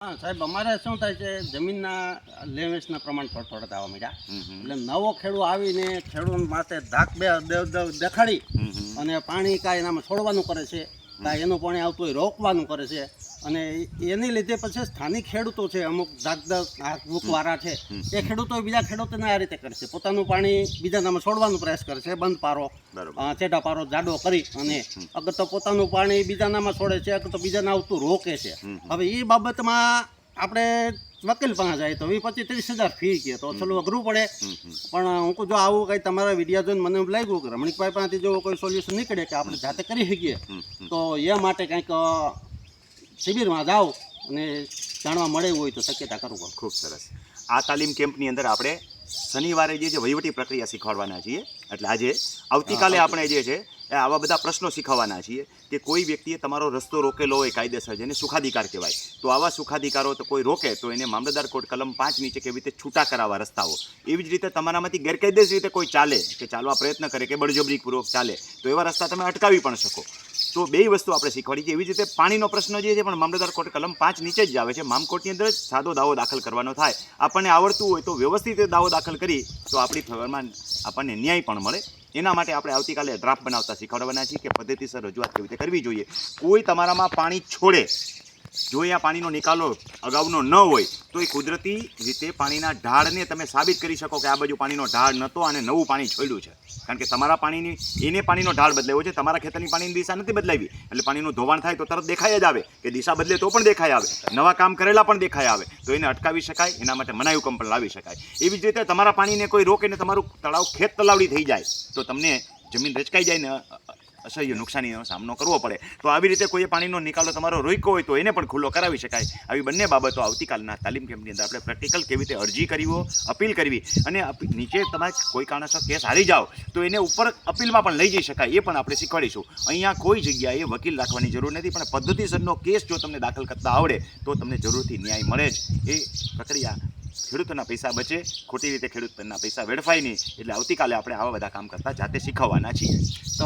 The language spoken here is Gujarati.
હા સાહેબ અમારે શું થાય છે જમીનના લેવેસના પ્રમાણ થોડા થોડા થવા માંડ્યા. એટલે નવો ખેડૂત આવીને ખેડૂત માથે ધાક બે દેખાડી. અને પાણી કાંઈ એનામાં છોડવાનું કરે છે કાંઈ એનું પાણી આવતું હોય રોકવાનું કરે છે અને એની લીધે પછી સ્થાનિક ખેડૂતો છે અમુક ધાક વાળા છે એ ખેડૂતો બીજા ખેડૂતોને આ રીતે કરે છે. પોતાનું પાણી બીજાનામાં છોડવાનો પ્રયાસ કરે છે બંધ પારો ચેટા પારો જાડો કરી અને અગર તો પોતાનું પાણી બીજાનામાં છોડે છે અગર તો બીજાને આવતું રોકે છે. હવે એ બાબતમાં આપણે વકીલ પાસે જાય તો વીસ પચીસ ત્રીસ હજાર ફી કે તો ચલો અઘરું પડે. પણ હું કહું જો આવું કંઈ તમારા વીડિયો જોઈને મને લાગ્યું કે રમણીકભાઈ પાસેથી જો કોઈ સોલ્યુશન નીકળે કે આપણે જાતે કરી શકીએ. તો એ માટે કંઈક શિબિરમાં જાઓ અને જાણવા મળે હોય તો શક્યતા કરવું ખૂબ સરસ. આ તાલીમ કેમ્પની અંદર આપણે શનિવારે જે છે વહીવટી પ્રક્રિયા શીખવાડવાના છીએ. એટલે આજે આવતીકાલે આપણે જે છે એ આવા બધા પ્રશ્નો શીખવવાના છીએ કે કોઈ વ્યક્તિએ તમારો રસ્તો રોકેલો હોય કાયદેસર જેને સુખાધિકાર કહેવાય. તો આવા સુખાધિકારો તો કોઈ રોકે તો એને મામલતદાર કોર્ટ કલમ પાંચ નીચે કેવી રીતે છૂટા કરાવવા રસ્તાઓ. એવી જ રીતે તમારામાંથી ગેરકાયદેસર રીતે કોઈ ચાલે કે ચાલવા પ્રયત્ન કરે કે બળજબરીપૂર્વક ચાલે તો એવા રસ્તા તમે અટકાવી પણ શકો. તો બે વસ્તુ આપણે શીખવાડી છે. એવી રીતે પાણીનો પ્રશ્ન જે છે, પણ મામલતદાર કોર્ટ કલમ પાંચ નીચે જ આવે છે. મામકોર્ટની અંદર સાદો દાવો દાખલ કરવાનો થાય. આપણને આવડતું હોય તો વ્યવસ્થિત દાવો દાખલ કરી, તો આપણી ફેવરમાં આપણને ન્યાય પણ મળે. એના માટે આપણે આવતીકાલે ડ્રાફ્ટ બનાવતા શીખવાડવાના છીએ કે પદ્ધતિસર રજૂઆત કેવી રીતે કરવી જોઈએ. કોઈ તમારામાં પાણી છોડે જો અહીંયા પાણીનો નિકાલો અગાઉનો ન હોય, તો એ કુદરતી રીતે પાણીના ઢાળને તમે સાબિત કરી શકો કે આ બાજુ પાણીનો ઢાળ નહોતો અને નવું પાણી છોડ્યું છે. કારણ કે તમારા પાણીની, એને પાણીનો ઢાળ બદલાયો છે, તમારા ખેતરની પાણીની દિશા નથી બદલાવી. એટલે પાણીનું ધોવાણ થાય તો તરત દેખાય જ આવે કે દિશા બદલે તો પણ દેખાય આવે. નવા કામ કરેલા પણ દેખાય આવે. તો એને અટકાવી શકાય, એના માટે મનાઈ હુકમ પણ લાવી શકાય. એવી જ રીતે તમારા પાણીને કોઈ રોકે ને તમારું તળાવ ખેત તલાવડી થઈ જાય, તો તમને જમીન રચકાઈ જાય ને અસહ્ય નુકસાનીનો સામનો કરવો પડે. તો આવી રીતે કોઈએ પાણીનો નિકાલો તમારો રોક્યો હોય તો એને પણ ખુલ્લો કરાવી શકાય. આવી બંને બાબતો આવતીકાલના તાલીમ કેમ્પની અંદર આપણે પ્રેક્ટિકલ કેવી રીતે અરજી કરવી, અપીલ કરવી અને નીચે તમે કોઈ કારણસર કેસ હારી જાઓ તો એને ઉપર અપીલમાં પણ લઈ જઈ શકાય એ પણ આપણે શીખવાડીશું. અહીંયા કોઈ જગ્યાએ વકીલ રાખવાની જરૂર નથી પણ પદ્ધતિસરનો કેસ જો તમને દાખલ કરતા આવડે તો તમને જરૂરથી ન્યાય મળે જ. એ પ્રક્રિયા ખેડૂતોના પૈસા બચે, ખોટી રીતે ખેડૂતોના પૈસા વેડફાય નહીં. એટલે આવતીકાલે આપણે આવા બધા કામ કરતા જાતે શીખવવાના છીએ. તો